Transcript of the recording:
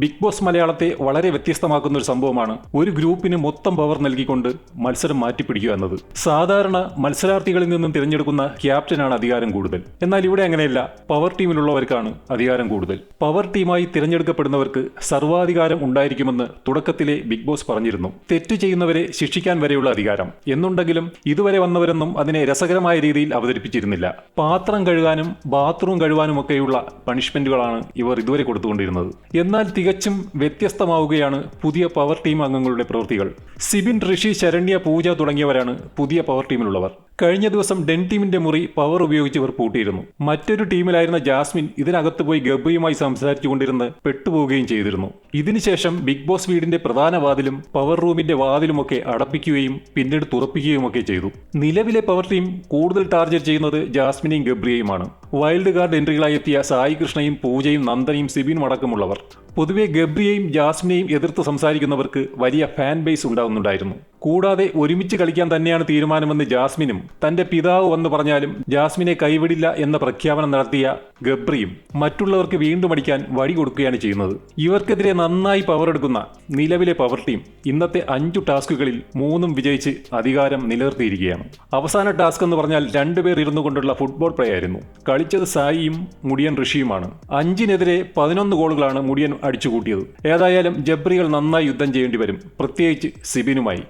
Big boss മലയാളത്തെ വളരെ വ്യത്യസ്തമാക്കുന്ന ഒരു സംഭവമാണ് ഒരു ഗ്രൂപ്പിന് മൊത്തം പവർ നൽകിക്കൊണ്ട് മത്സരം മാറ്റിപ്പിടിക്കുക എന്നത്. സാധാരണ മത്സരാർത്ഥികളിൽ നിന്നും തിരഞ്ഞെടുക്കുന്ന ക്യാപ്റ്റനാണ് അധികാരം കൂടുതൽ. എന്നാൽ ഇവിടെ അങ്ങനെയല്ല. പവർ ടീമിലുള്ളവർക്കാണ് അധികാരം കൂടുതൽ. പവർ ടീമായി തിരഞ്ഞെടുക്കപ്പെടുന്നവർക്ക് സർവാധികാരം ഉണ്ടായിരിക്കുമെന്ന് തുടക്കത്തിലെ ബിഗ് ബോസ് പറഞ്ഞിരുന്നു. തെറ്റ് ചെയ്യുന്നവരെ ശിക്ഷിക്കാൻ വരെയുള്ള അധികാരം. എന്നുണ്ടെങ്കിലും ഇതുവരെ വന്നവരൊന്നും അതിനെ രസകരമായ രീതിയിൽ അവതരിപ്പിച്ചിരുന്നില്ല. പാത്രം കഴുകാനും ബാത്റൂം കഴുകാനുമൊക്കെയുള്ള പണിഷ്മെന്റുകളാണ് ഇവർ ഇതുവരെ കൊടുത്തുകൊണ്ടിരുന്നത്. എന്നാൽ തികച്ചും വ്യത്യസ്തമാവുകയാണ് പുതിയ പവർ ടീം അംഗങ്ങളുടെ പ്രവൃത്തികൾ. സിബിൻ ഋഷി ശരണ്യ പൂജ തുടങ്ങിയവരാണ് പുതിയ പവർ ടീമിലുള്ളവർ. കഴിഞ്ഞ ദിവസം ഡെൻ ടീമിന്റെ മുറി പവർ ഉപയോഗിച്ച് ഇവർ പൂട്ടിയിരുന്നു. മറ്റൊരു ടീമിലായിരുന്ന ജാസ്മിൻ ഇതിനകത്ത് പോയി ഗബ്ബയുമായി സംസാരിച്ചുകൊണ്ടിരുന്ന് പെട്ടുപോവുകയും ചെയ്തിരുന്നു. ഇതിനുശേഷം ബിഗ് ബോസ് വീടിന്റെ പ്രധാന വാതിലും പവർ റൂമിന്റെ വാതിലുമൊക്കെ അടപ്പിക്കുകയും പിന്നീട് തുറപ്പിക്കുകയും ഒക്കെ ചെയ്തു. നിലവിലെ പവർ ടീം കൂടുതൽ ടാർജറ്റ് ചെയ്യുന്നത് ജാസ്മിനെയും ഗബ്രിയെയുമാണ്. വൈൽഡ് കാർഡ് എൻട്രികളായി എത്തിയ സായി കൃഷ്ണയും പൂജയും നന്ദനയും സിബിനും അടക്കമുള്ളവർ. പൊതുവെ ഗബ്രിയെയും ജാസ്മിനെയും എതിർത്ത് സംസാരിക്കുന്നവർക്ക് വലിയ ഫാൻ ബേസ് ഉണ്ടാകുന്നുണ്ടായിരുന്നു കൂടാതെ ഒരുമിച്ച് കളിക്കാൻ തന്നെയാണ് തീരുമാനമെന്ന് ജാസ്മിനും തന്റെ പിതാവ് വന്ന് പറഞ്ഞാലും ജാസ്മിനെ കൈവിടില്ല എന്ന പ്രഖ്യാപനം നടത്തിയ ഗബ്രിയും മറ്റുള്ളവർക്ക് വീണ്ടും അടിക്കാൻ വഴി കൊടുക്കുകയാണ് ചെയ്യുന്നത്. ഇവർക്കെതിരെ നന്നായി പവർ എടുക്കുന്ന നിലവിലെ പവർ ടീം ഇന്നത്തെ അഞ്ചു ടാസ്കുകളിൽ മൂന്നും വിജയിച്ച് അധികാരം നിലനിർത്തിയിരിക്കുകയാണ്. അവസാന ടാസ്ക് എന്ന് പറഞ്ഞാൽ രണ്ടുപേർ ഇരുന്നു കൊണ്ടുള്ള ഫുട്ബോൾ പ്ലേ ആയിരുന്നു. കളിച്ചത് സായിയും മുടിയൻ ഋഷിയുമാണ്. അഞ്ചിനെതിരെ പതിനൊന്ന് ഗോളുകളാണ് മുടിയൻ അടിച്ചുകൂട്ടിയത്. ഏതായാലും ജബ്രികൾ നന്നായി യുദ്ധം ചെയ്യേണ്ടി വരും. പ്രത്യേകിച്ച് സിബിനുമായി.